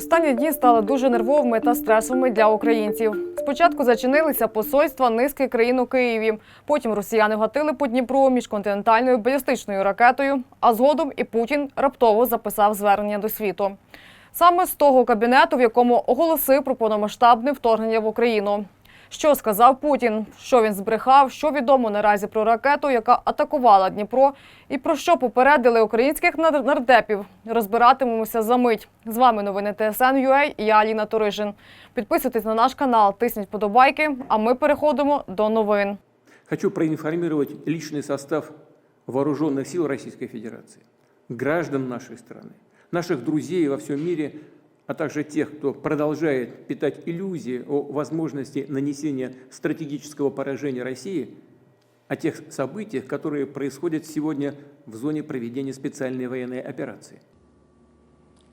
Останні дні стали дуже нервовими та стресовими для українців. Спочатку зачинилися посольства низки країн у Києві. Потім росіяни гатили по Дніпру міжконтинентальною балістичною ракетою. А згодом і Путін раптово записав звернення до світу. Саме з того кабінету, в якому оголосив про повномасштабне вторгнення в Україну. Що сказав Путін? Що він збрехав? Що відомо наразі про ракету, яка атакувала Дніпро, і про що попередили українських нар- нардепів? Розбиратимемося за мить. З вами новини ТСН.UA і я Аліна Туришин. Підписуйтесь на наш канал, тисніть подобайки. А ми переходимо до новин. Хочу проинформировать личный состав вооруженных сил Российской Федерации, граждан нашей страны, наших друзей во всем мире, а также тех, кто продолжает питать иллюзии о возможности нанесения стратегического поражения России, о тех событиях, которые происходят сегодня в зоне проведения специальной военной операции.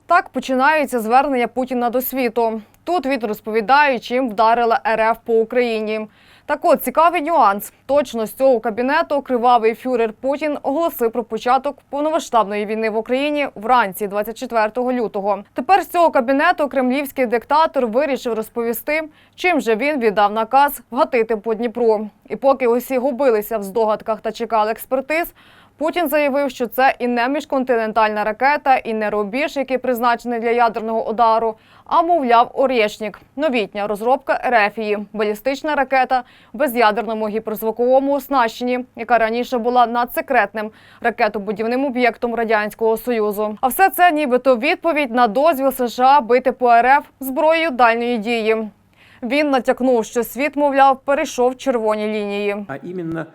Так починається звернення Путіна до світу. Тут він розповідає, чим вдарила РФ по Україні. Так от цікавий нюанс. Точно з цього кабінету кривавий фюрер Путін оголосив про початок повномасштабної війни в Україні вранці 24 лютого. Тепер з цього кабінету кремлівський диктатор вирішив розповісти, чим же він віддав наказ вгатити по Дніпру. І поки усі губилися в здогадках та чекали експертиз, Путін заявив, що це і не міжконтинентальна ракета, і не рубіж, який призначений для ядерного удару, а мовляв, Орєшнік – новітня розробка Ерефії, балістична ракета в без'ядерному гіперзвуковому оснащенні, яка раніше була надсекретним ракетобудівним об'єктом радянського союзу. А все це нібито відповідь на дозвіл США бити по РФ зброєю дальньої дії. Він натякнув, що світ, мовляв, перейшов червоні лінії. а именно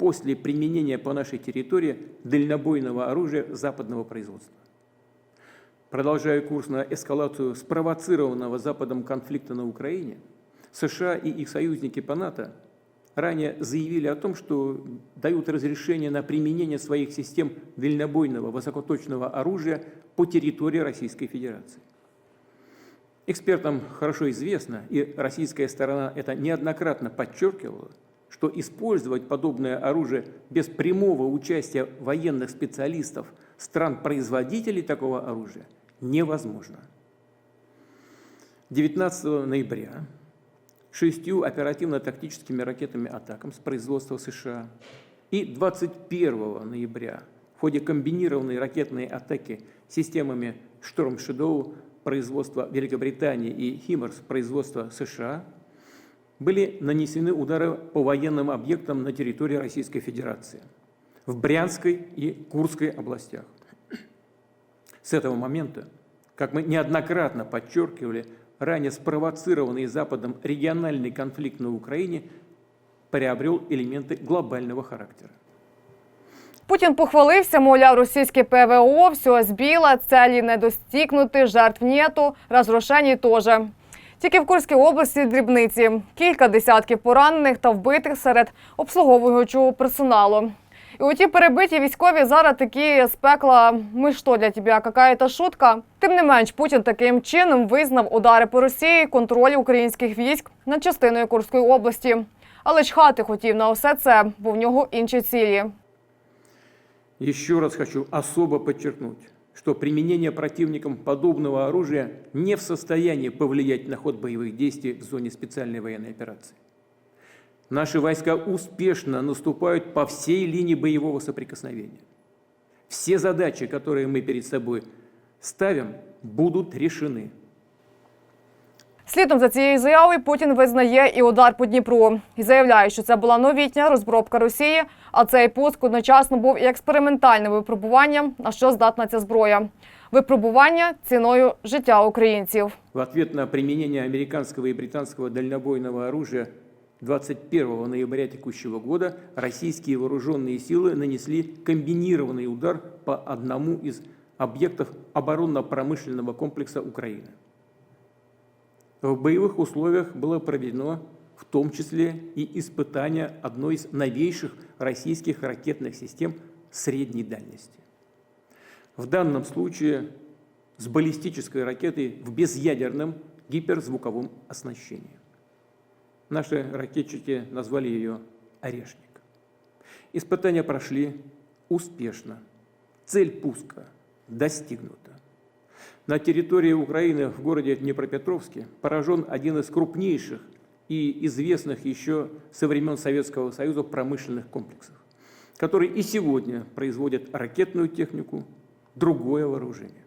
после применения по нашей территории дальнобойного оружия западного производства. Продолжая курс на эскалацию спровоцированного Западом конфликта на Украине, США и их союзники по НАТО ранее заявили о том, что дают разрешение на применение своих систем дальнобойного высокоточного оружия по территории Российской Федерации. Экспертам хорошо известно, и российская сторона это неоднократно подчеркивала, что использовать подобное оружие без прямого участия военных специалистов стран-производителей такого оружия невозможно. 19 ноября шестью оперативно-тактическими ракетами «Атакам» с производства США и 21 ноября в ходе комбинированной ракетной атаки системами «Шторм Шедоу» производства Великобритании и «Химмерс» производства США были нанесены удары по военным объектам на территории Российской Федерации в Брянской и Курской областях. С этого момента, как мы неоднократно подчеркивали, ранее спровоцированный Западом региональный конфликт на Украине приобрел элементы глобального характера. Путін похвалився, мовляв, російське ПВО, все збіло, целі не достигнути, жертв нету, розрушені теж. Тільки в Курській області дрібниці. Кілька десятків поранених та вбитих серед обслуговуючого персоналу. І оті перебиті військові зараз такі з пекла «Ми що для тебе, какая-то шутка?» Тим не менш, Путін таким чином визнав удари по Росії контроль українських військ над частиною Курської області. Але ж хати хотів на усе це, бо в нього інші цілі. Еще раз хочу особо подчеркнуть, что применение противником подобного оружия не в состоянии повлиять на ход боевых действий в зоне специальной военной операции. Наши войска успешно наступают по всей линии боевого соприкосновения. Все задачи, которые мы перед собой ставим, будут решены. Слідом за цією заявою Путін визнає і удар по Дніпру і заявляє, що це була новітня розробка Росії, а цей пуск одночасно був і експериментальним випробуванням, на що здатна ця зброя. Випробування ціною життя українців. В ответ на применение американского и британского дальнобойного оружия 21 ноября текущего года российские вооруженные силы нанесли комбинированный удар по одному из объектов оборонно-промышленного комплекса Украины. В боевых условиях было проведено в том числе и испытание одной из новейших российских ракетных систем средней дальности. В данном случае с баллистической ракетой в безъядерном гиперзвуковом оснащении. Наши ракетчики назвали ее «Орешник». Испытания прошли успешно. Цель пуска достигнута. На территории Украины в городе Днепропетровске поражен один из крупнейших и известных еще со времен Советского Союза промышленных комплексов, который и сегодня производит ракетную технику, другое вооружение.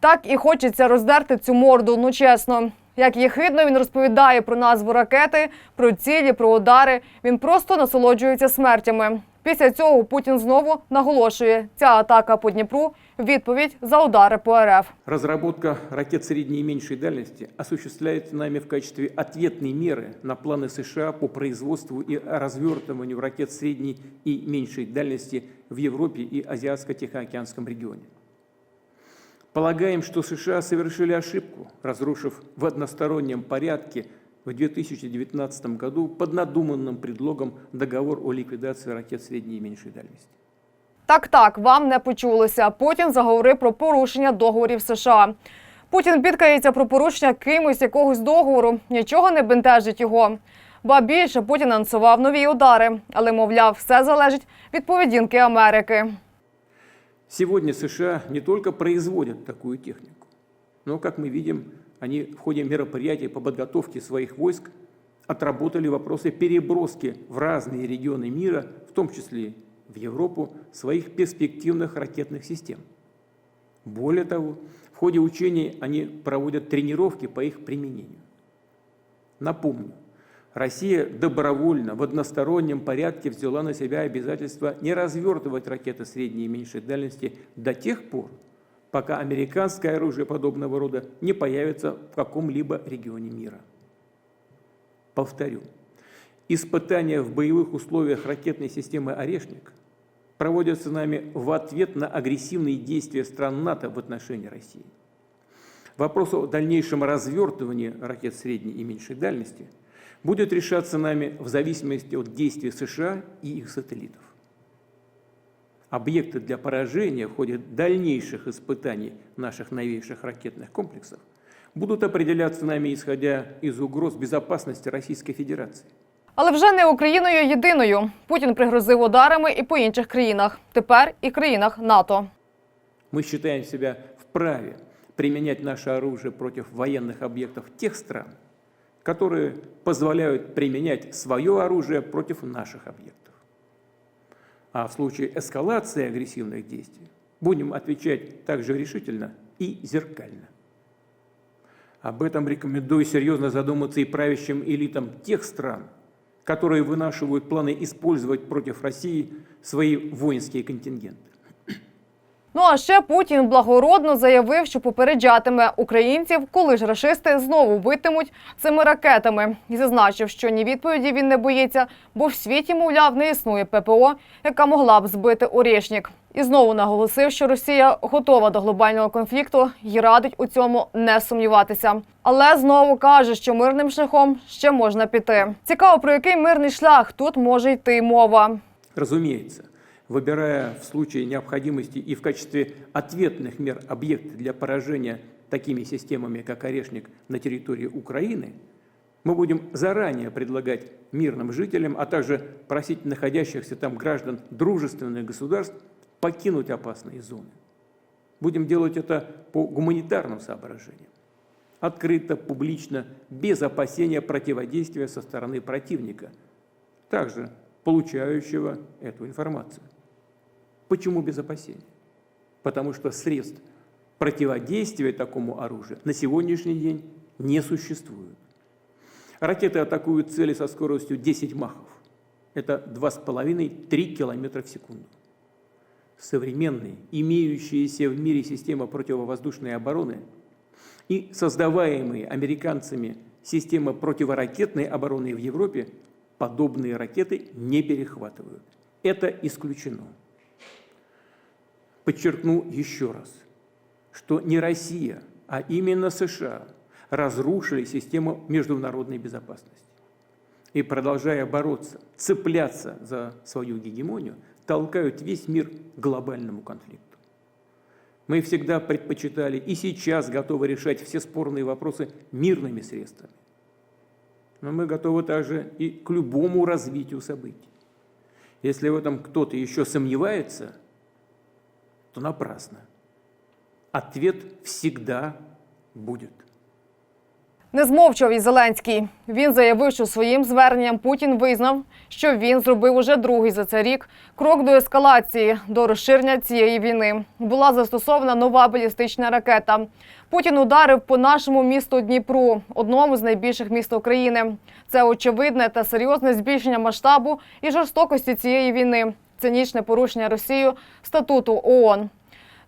Так і хочеться роздерти цю морду, ну чесно. Як єхидно він розповідає про назву ракети, про цілі, про удари. Він просто насолоджується смертями. Після цього Путін знову наголошує, ця атака по Дніпру відповідь за удари по РФ. Разработка ракет средней и меньшей дальности осуществляется нами в качестве ответной меры на планы США по производству и развертыванию ракет средней и меньшей дальности в Европе и Азиатско-Тихоокеанском регионе. Полагаем, что США совершили ошибку, разрушив в одностороннем порядке в 2019 году под надуманным предлогом договор о ликвидации ракет средней и меньшей дальности. Так, так, вам не почулося. Путін заговорив про порушення договорів США. Путін бідкається про порушення кимось якогось договору. Нічого не бентежить його. Ба більше Путін анонсував нові удари, але мовляв, все залежить від поведінки Америки. Сегодня США не только производят такую технику, но, как мы видим, они в ходе мероприятий по подготовке своих войск отработали вопросы переброски в разные регионы мира, в том числе в Европу, своих перспективных ракетных систем. Более того, в ходе учений они проводят тренировки по их применению. Напомню, Россия добровольно в одностороннем порядке взяла на себя обязательство не развертывать ракеты средней и меньшей дальности до тех пор, пока американское оружие подобного рода не появится в каком-либо регионе мира. Повторю, испытания в боевых условиях ракетной системы «Орешник» проводятся нами в ответ на агрессивные действия стран НАТО в отношении России. Вопрос о дальнейшем развертывании ракет средней и меньшей дальности будет решаться нами в зависимости от действий США и их сателлитов. Объекты для поражения в ходе дальнейших испытаний наших новейших ракетных комплексов будут определяться нами, исходя из угроз безопасности Российской Федерации. Але вже не Україною єдиною. Путін пригрозив ударами і по інших країнах. Тепер і країнах НАТО. Мы считаем себя вправе применять наше оружие против военных объектов тех стран, которые позволяют применять свое оружие против наших объектов. А в случае эскалации агрессивных действий будем отвечать также решительно и зеркально. Об этом рекомендую серьезно задуматься и правящим элитам тех стран, которые вынашивают планы использовать против России свои воинские контингенты. Ну а ще Путін благородно заявив, що попереджатиме українців, коли ж рашисти знову битимуть цими ракетами, і зазначив, що ні відповіді він не боїться, бо в світі, мовляв, не існує ППО, яка могла б збити Орєшнік. І знову наголосив, що Росія готова до глобального конфлікту і радить у цьому не сумніватися. Але знову каже, що мирним шляхом ще можна піти. Цікаво, про який мирний шлях тут може йти мова. Разумеется, выбирая в случае необходимости и в качестве ответных мер объекты для поражения такими системами, как «Орешник» на территории Украины, мы будем заранее предлагать мирным жителям, а также просить находящихся там граждан дружественных государств покинуть опасные зоны. Будем делать это по гуманитарным соображениям. Открыто, публично, без опасения противодействия со стороны противника, также получающего эту информацию. Почему без опасений? Потому что средств противодействия такому оружию на сегодняшний день не существует. Ракеты атакуют цели со скоростью 10 махов. Это 2,5-3 километра в секунду. Современные, имеющиеся в мире системы противовоздушной обороны и создаваемые американцами системы противоракетной обороны в Европе подобные ракеты не перехватывают. Это исключено. Подчеркну еще раз, что не Россия, а именно США разрушили систему международной безопасности. И продолжая бороться, цепляться за свою гегемонию, толкают весь мир к глобальному конфликту. Мы всегда предпочитали и сейчас готовы решать все спорные вопросы мирными средствами. Но мы готовы также и к любому развитию событий. Если в этом кто-то еще сомневается, то напрасно. ответ всегда будет. Не змовчав і Зеленський. Він заявив, що своїм зверненням Путін визнав, що він зробив уже другий за цей рік крок до ескалації, до розширення цієї війни. Була застосована нова балістична ракета. Путін ударив по нашому місту Дніпру, одному з найбільших міст України. Це очевидне та серйозне збільшення масштабу і жорстокості цієї війни, цинічне порушення Росією статуту ООН.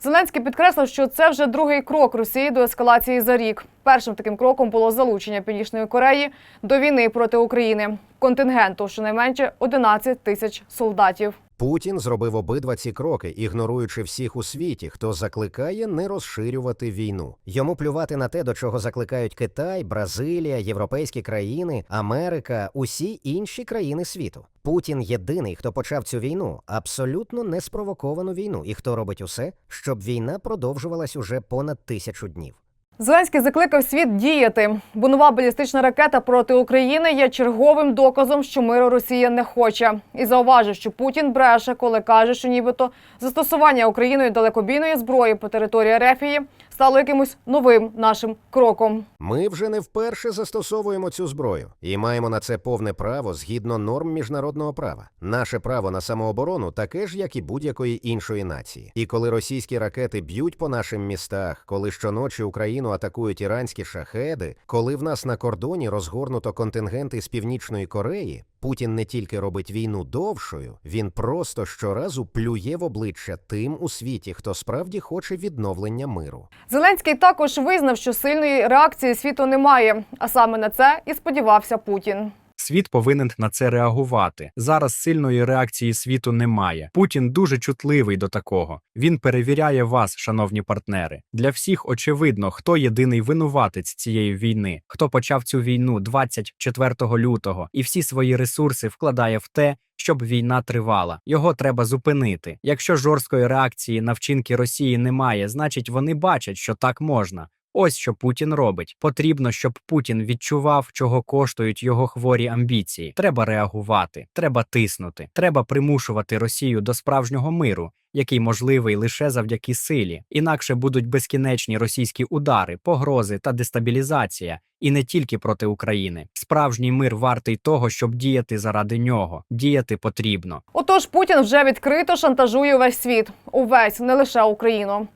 Зеленський підкреслив, що це вже другий крок Росії до ескалації за рік. Першим таким кроком було залучення Північної Кореї до війни проти України, контингенту щонайменше 11 тисяч солдатів. Путін зробив обидва ці кроки, ігноруючи всіх у світі, хто закликає не розширювати війну. Йому плювати на те, до чого закликають Китай, Бразилія, європейські країни, Америка, усі інші країни світу. Путін єдиний, хто почав цю війну, абсолютно неспровоковану війну, і хто робить усе, щоб війна продовжувалась уже понад тисячу днів. Зеленський закликав світ діяти, бо нова балістична ракета проти України є черговим доказом, що миру Росія не хоче, і зауважив, що Путін бреше, коли каже, що нібито застосування Україною далекобійної зброї по території Рефії стало якимось новим нашим кроком. Ми вже не вперше застосовуємо цю зброю і маємо на це повне право згідно норм міжнародного права. Наше право на самооборону таке ж, як і будь-якої іншої нації. І коли російські ракети б'ють по нашим містах, коли щоночі Україну атакують іранські шахеди, коли в нас на кордоні розгорнуто контингенти з північної Кореї. Путін не тільки робить війну довшою, він просто щоразу плює в обличчя тим у світі, хто справді хоче відновлення миру. Зеленський також визнав, що сильної реакції світу немає, а саме на це і сподівався Путін. Світ повинен на це реагувати. Зараз сильної реакції світу немає. Путін дуже чутливий до такого. Він перевіряє вас, шановні партнери. Для всіх очевидно, хто єдиний винуватець цієї війни, хто почав цю війну 24 лютого і всі свої ресурси вкладає в те. Щоб війна тривала, його треба зупинити. Якщо жорсткої реакції на вчинки Росії немає, значить вони бачать, що так можна. Ось що Путін робить. Потрібно, щоб Путін відчував, чого коштують його хворі амбіції. Треба реагувати, треба тиснути, треба примушувати Росію до справжнього миру, який можливий лише завдяки силі. Інакше будуть безкінечні російські удари, погрози та дестабілізація, і не тільки проти України. Справжній мир вартий того, щоб діяти заради нього. Діяти потрібно. Отож, Путін вже відкрито шантажує увесь світ, увесь, не лише Україну.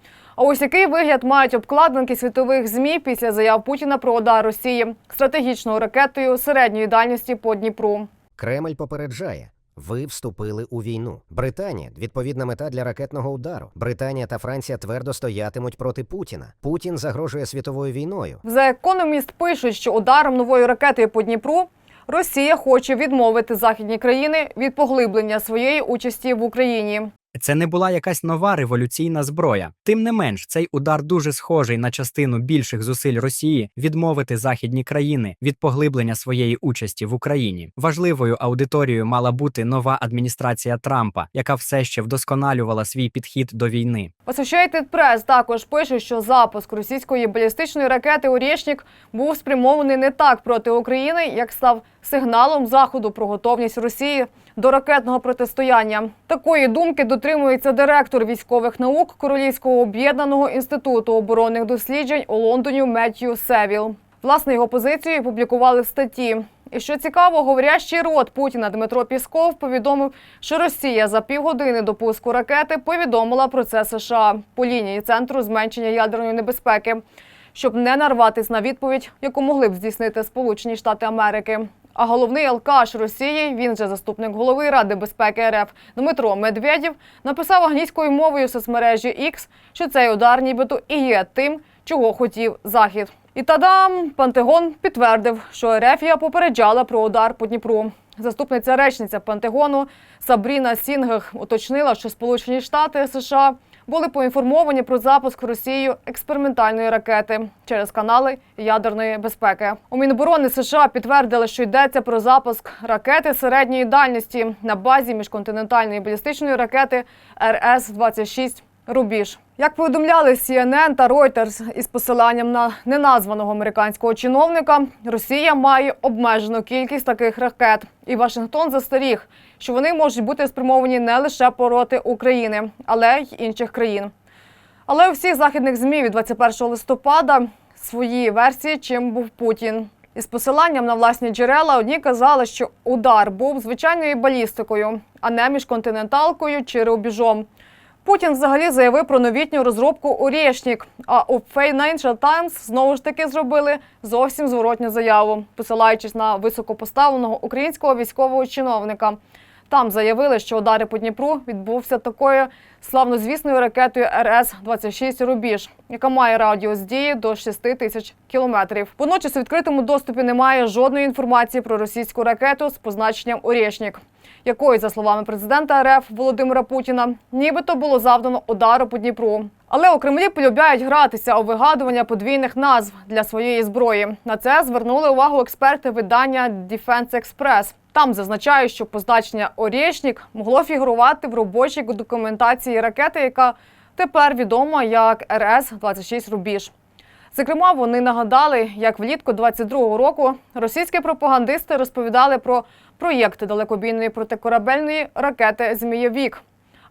А ось який вигляд мають обкладинки світових змі після заяв Путіна про удар Росії стратегічною ракетою середньої дальності по Дніпру. Кремль попереджає. Ви вступили у війну. Британія відповідна мета для ракетного удару. Британія та Франція твердо стоятимуть проти Путіна. Путін загрожує світовою війною. The Economist пишуть, що ударом новою ракетою по Дніпру Росія хоче відмовити західні країни від поглиблення своєї участі в Україні. Це не була якась нова революційна зброя. Тим не менш, цей удар дуже схожий на частину більших зусиль Росії відмовити західні країни від поглиблення своєї участі в Україні. Важливою аудиторією мала бути нова адміністрація Трампа, яка все ще вдосконалювала свій підхід до війни. Associated Press також пише, що запуск російської балістичної ракети «Орєшнік» був спрямований не так проти України, як став сигналом заходу про готовність Росії до ракетного протистояння. Такої думки дотримується директор військових наук Королівського об'єднаного інституту оборонних досліджень у Лондоні Меттью Севіл. Власне його позицію публікували в статті. І що цікаво, говорящий рот Путіна Дмитро Пісков повідомив, що Росія за півгодини до пуску ракети повідомила про це США по лінії центру зменшення ядерної небезпеки, щоб не нарватись на відповідь, яку могли б здійснити Сполучені Штати Америки. А головний алкаш Росії, він же заступник голови Ради безпеки РФ Дмитро Медведєв, написав англійською мовою соцмережі X, що цей удар нібито і є тим, чого хотів Захід. І тадам, Пентагон підтвердив, що Ерефія попереджала про удар по Дніпру. Заступниця речниця Пентагону Сабріна Сінгех уточнила, що Сполучені Штати США були поінформовані про запуск Росією експериментальної ракети через канали ядерної безпеки. У Міноборони США підтвердили, що йдеться про запуск ракети середньої дальності на базі міжконтинентальної балістичної ракети РС-26 Рубіж. Як повідомляли CNN та Reuters із посиланням на неназваного американського чиновника, Росія має обмежену кількість таких ракет, і Вашингтон застеріг, що вони можуть бути спрямовані не лише проти України, але й інших країн. Але у всіх західних ЗМІ від 21 листопада свої версії, чим був Путін. Із посиланням на власні джерела одні казали, що удар був звичайною балістикою, а не міжконтиненталкою чи рубіжом. Путін взагалі заявив про новітню розробку «Орєшнік», а у Financial Times знову ж таки зробили зовсім зворотню заяву, посилаючись на високопоставленого українського військового чиновника. Там заявили, що удари по Дніпру відбувся такою славнозвісною ракетою РС-26 «Рубіж», яка має радіус дії до 6 тисяч кілометрів. Водночас у відкритому доступі немає жодної інформації про російську ракету з позначенням «Орєшнік», якою, за словами президента РФ Володимира Путіна, нібито було завдано удару по Дніпру. Але у Кремлі полюбляють гратися у вигадування подвійних назв для своєї зброї. На це звернули увагу експерти видання Defense Express. Там зазначають, що позначення «Орєшнік» могло фігурувати в робочій документації ракети, яка тепер відома як РС-26 «Рубіж». Зокрема, вони нагадали, як влітку 22-го року російські пропагандисти розповідали про проєкти далекобійної протикорабельної ракети Змієвік.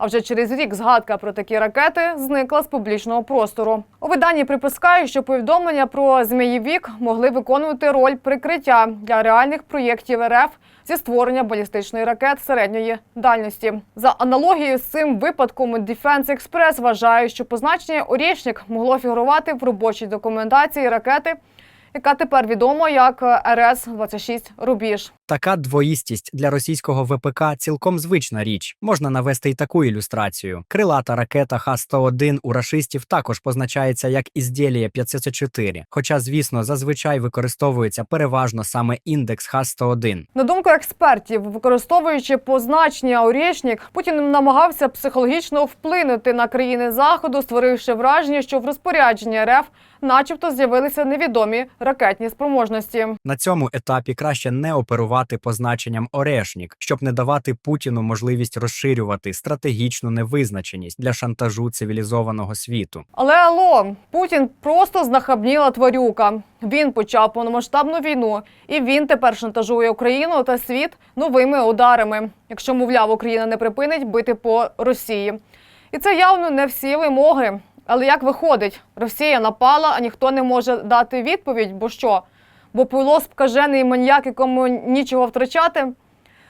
А вже через рік згадка про такі ракети зникла з публічного простору. У виданні припускають, що повідомлення про Змієвік могли виконувати роль прикриття для реальних проєктів РФ зі створення балістичної ракет середньої дальності. За аналогією з цим випадком Defense Express вважає, що позначення «Орєшнік» могло фігурувати в робочій документації ракети, яка тепер відома як РС-26 «Рубіж». Така двоїстість для російського ВПК цілком звична річ. Можна навести й таку ілюстрацію. Крилата ракета Х-101 у рашистів також позначається як ізділія 504, хоча, звісно, зазвичай використовується переважно саме індекс Х-101. На думку експертів, використовуючи позначення «Орєшнік», Путін намагався психологічно вплинути на країни заходу, створивши враження, що в розпорядженні РФ, начебто, з'явилися невідомі ракетні спроможності. На цьому етапі краще не оперувати позначенням «Орешнік», щоб не давати Путіну можливість розширювати стратегічну невизначеність для шантажу цивілізованого світу. Але алло, Путін просто знахабніла тварюка. Він почав повномасштабну війну, і він тепер шантажує Україну та світ новими ударами, якщо, мовляв, Україна не припинить бити по Росії. І це явно не всі вимоги. Але як виходить, Росія напала, а ніхто не може дати відповідь, бо що? Бо пило скажений маньяк, якому нічого втрачати.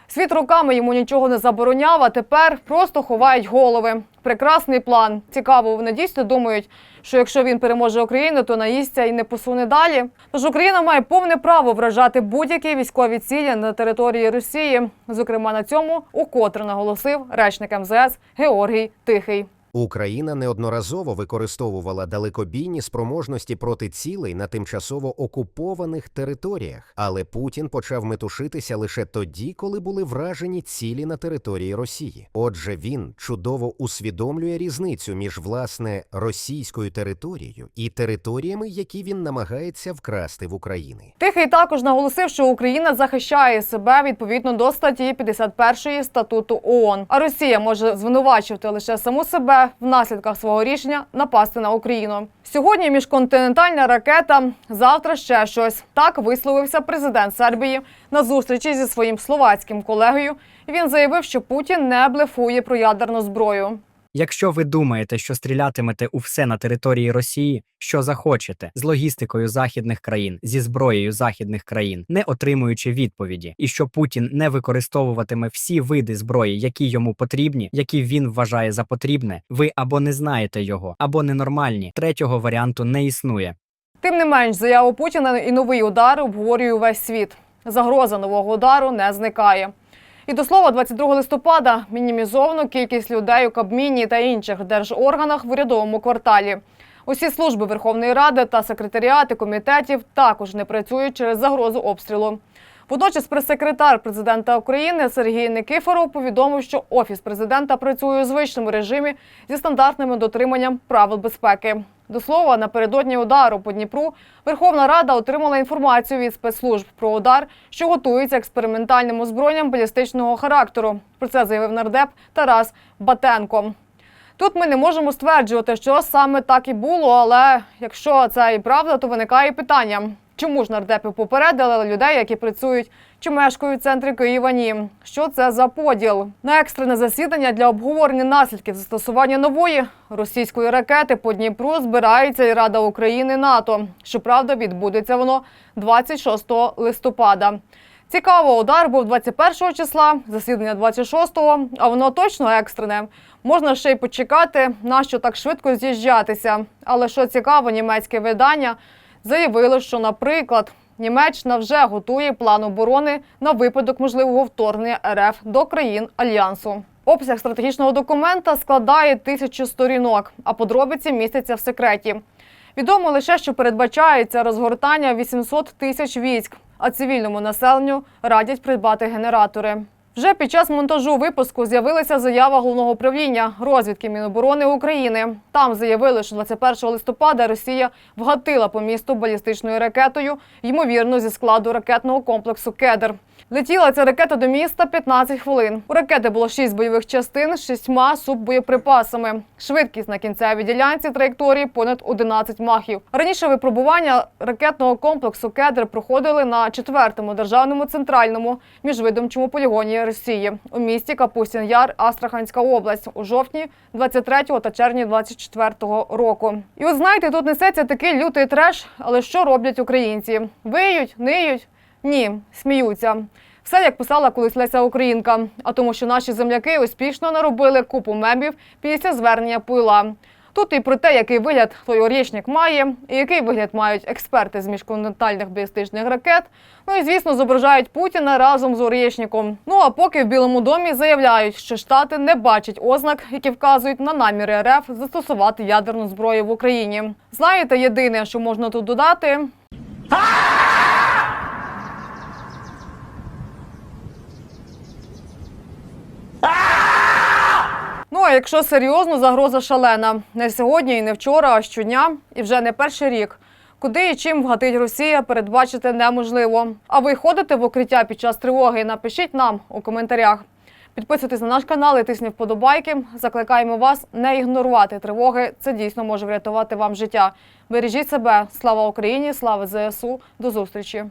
Світ роками йому нічого не забороняв, а тепер просто ховають голови. Прекрасний план. Цікаво, вони дійсно думають, що якщо він переможе Україну, то наїсться і не посуне далі. Тож Україна має повне право вражати будь-які військові цілі на території Росії. Зокрема, на цьому укотре наголосив речник МЗС Георгій Тихий. Україна неодноразово використовувала далекобійні спроможності проти цілей на тимчасово окупованих територіях, але Путін почав метушитися лише тоді, коли були вражені цілі на території Росії. Отже, він чудово усвідомлює різницю між власне російською територією і територіями, які він намагається вкрасти в України. Тихий також наголосив, що Україна захищає себе відповідно до статті 51 статуту ООН. А Росія може звинувачувати лише саму себе в наслідках свого рішення напасти на Україну. Сьогодні міжконтинентальна ракета, завтра ще щось. Так висловився президент Сербії на зустрічі зі своїм словацьким колегою. Він заявив, що Путін не блефує про ядерну зброю. Якщо ви думаєте, що стрілятимете у все на території Росії, що захочете, з логістикою західних країн, зі зброєю західних країн, не отримуючи відповіді, і що Путін не використовуватиме всі види зброї, які йому потрібні, які він вважає за потрібне, ви або не знаєте його, або ненормальні. Третього варіанту не існує. Тим не менш, заяву Путіна і новий удар обговорює увесь світ. Загроза нового удару не зникає. І до слова, 22 листопада мінімізовано кількість людей у Кабміні та інших держорганах в урядовому кварталі. Усі служби Верховної Ради та секретаріати комітетів також не працюють через загрозу обстрілу. Водночас прес-секретар президента України Сергій Никифоров повідомив, що офіс президента працює у звичному режимі зі стандартним дотриманням правил безпеки. До слова, напередодні удару по Дніпру Верховна Рада отримала інформацію від спецслужб про удар, що готується експериментальним озброєнням балістичного характеру. Про це заявив нардеп Тарас Батенко. Тут ми не можемо стверджувати, що саме так і було, але якщо це і правда, то виникає питання. Чому ж нардепи попередили людей, які працюють чи мешкають в центрі Києва? Ні. Що це за поділ? На екстрене засідання для обговорення наслідків застосування нової російської ракети по Дніпру збирається і Рада України НАТО. Щоправда, відбудеться воно 26 листопада. Цікаво, удар був 21 числа, засідання 26-го, а воно точно екстрене. Можна ще й почекати, на що так швидко з'їжджатися. Але що цікаво, німецьке видання заявило, що, наприклад, Німеччина вже готує план оборони на випадок можливого вторгнення РФ до країн альянсу. Обсяг стратегічного документа складає тисячу сторінок, а подробиці містяться в секреті. Відомо лише, що передбачається розгортання 800 тисяч військ, а цивільному населенню радять придбати генератори. Вже під час монтажу випуску з'явилася заява головного управління розвідки Міноборони України. Там заявили, що 21 листопада Росія вгатила по місту балістичною ракетою, ймовірно, зі складу ракетного комплексу Кедр. Летіла ця ракета до міста 15 хвилин. У ракети було 6 бойових частин з 6 суббоєприпасами. Швидкість на кінцевій ділянці траєкторії понад 11 махів. Раніше випробування ракетного комплексу Кедр проходили на 4-му державному центральному міжвидомчому полігоні Росії у місті Капустін Яр, Астраханська область у жовтні 23-го та червні 24-го року. І от знаєте, тут несеться такий лютий треш, але що роблять українці? Виють, ниють? Ні, сміються. Все як писала колись Леся Українка, а тому, що наші земляки успішно наробили купу мемів після звернення пила. Тут і про те, який вигляд той орєшник має, і який вигляд мають експерти з міжконтинентальних балістичних ракет. Ну і звісно, зображають Путіна разом з орєшником. Ну а поки в Білому домі заявляють, що штати не бачать ознак, які вказують на наміри РФ застосувати ядерну зброю в Україні. Знаєте, єдине, що можна тут додати, Ну а якщо серйозно, загроза шалена. Не сьогодні і не вчора, а щодня, і вже не перший рік. Куди і чим вгатить Росія, передбачити неможливо. А ви ходите в укриття під час тривоги? Напишіть нам у коментарях. Підписуйтесь на наш канал і тисніть вподобайки. Закликаємо вас не ігнорувати тривоги. Це дійсно може врятувати вам життя. Бережіть себе. Слава Україні! Слава ЗСУ! До зустрічі!